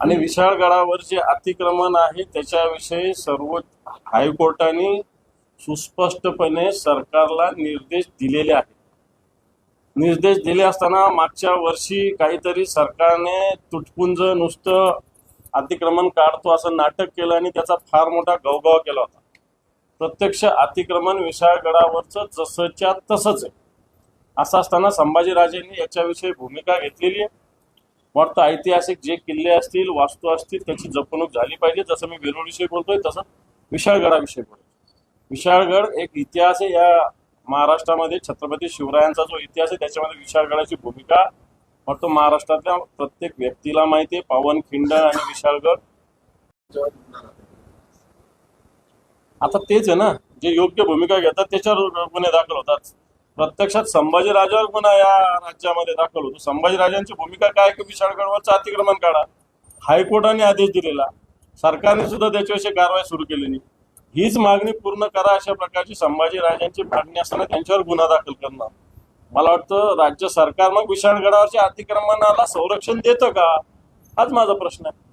आणि विशाळगडावर जे अतिक्रमण आहे त्याच्याविषयी सर्व हायकोर्टाने सुस्पष्टपणे सरकारला निर्देश दिलेले आहेत. निर्देश दिले असताना मागच्या वर्षी काहीतरी सरकारने तुटपुंज नुसतं अतिक्रमण काढतो असं नाटक केलं आणि त्याचा फार मोठा गवगाव केला होता. प्रत्यक्ष अतिक्रमण विशाळगडावरचं जसंच्या तसंच आहे. असं असताना संभाजीराजेंनी याच्याविषयी भूमिका घेतलेली आहे. वाटतं ऐतिहासिक जे किल्ले असतील वास्तू असतील त्याची जपणूक झाली पाहिजे. जसं मी वेरूळविषयी बोलतोय तसं विशाळगडाविषयी बोलतोय. विशाळगड एक इतिहास आहे. या महाराष्ट्रामध्ये छत्रपती शिवरायांचा जो इतिहास आहे त्याच्यामध्ये विशाळगडाची भूमिका वाटतो महाराष्ट्रातल्या प्रत्येक व्यक्तीला माहिती आहे. पावनखिंड आणि विशाळगड. आता तेच आहे ना जे योग्य भूमिका घेतात त्याच्यावर गुन्हे दाखल होतात. प्रत्यक्षात संभाजीराजावर पुन्हा या राज्यामध्ये दाखल होतो. संभाजीराजांची भूमिका काय की विशाळगडवरचं अतिक्रमण काढा. हायकोर्टाने आदेश दिलेला. सरकारने सुद्धा त्याच्याविषयी कारवाई सुरू केली नाही. हीच मागणी पूर्ण करा अशा प्रकारची संभाजीराजांची मागणी असताना त्यांच्यावर गुन्हा दाखल करणं मला वाटतं राज्य सरकार मग विशाळगडावरच्या अतिक्रमणाला संरक्षण देतं का? हाच माझा प्रश्न आहे.